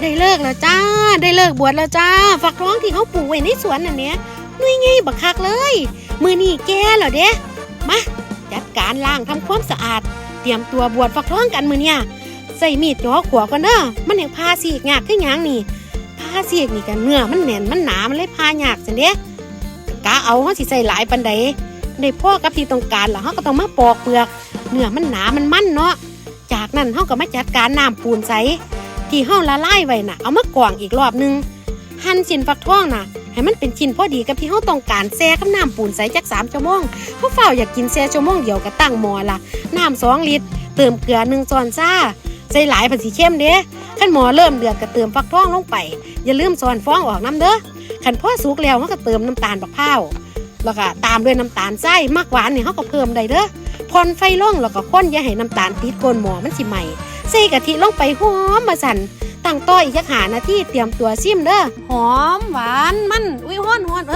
ได้เลิกแล้วจ้า ได้เลิกบวชแล้วจ้า ฝักทองที่เขาปลูกไว้ในสวนน่ะเนี้ยนุ่ยไงบักคักเลย มือนี่แก่แล้วเด้มาจัดการล้างทำความสะอาด เตรียมตัวบวชฝักทองกันมือเนี่ยใส่มีดจ่อขวก่อนเด้อมันยังพาสีกยากขึ้นยังนี่พาสีกนี่กันเนื้อมันแน่นมันหนามันเลยพายากสินเด้กะเอาเขาสิใส่หลายปันใดได้พ่อกับที่ต้องการแล้วเขาก็ต้องมาปอกเปลือกเนื้อมันหนามันมันเนาะจากนั้นเขาก็มาจัดการน้ำปูนใส ที่เฮาละลายไว้น่ะ เอามากรองอีกรอบนึง หั่นชิ้นฟักทองน่ะ ให้มันเป็นชิ้นพอดีกับที่เฮาต้องการแช่กับน้ำปูนใสจัก3ชั่วโมงเฮาเฝ้าอยากกินแช่ชั่วโมงเดียวก็ตั้งหม้อละน้ำ2ลิตร เติมเกลือ1ช้อนชาใส่หลายผันสิเข้มเด้คันหม้อเริ่มเดือดก็เติมฟักทองลงไป อย่าลืมช้อนฟองออกน้ำเด้อคันพ่อสุกแล้วเฮาก็เติมน้ำตาลบักพร้าแล้วก็ตามด้วยน้ำตาลทรายมากหวานนี่เฮาก็เพิ่มได้เด้อพอนไฟล่องแล้วก็คนอย่าให้น้ำตาลติดก้นหม้อมันสิไหม้ ใส่กะทิลงไปหอมมาสั่นตั้งต้อยยักหานาที่เตรียมตัวซิมเด้อหอมหวานมันอุ้ยห้อนห้อนเออ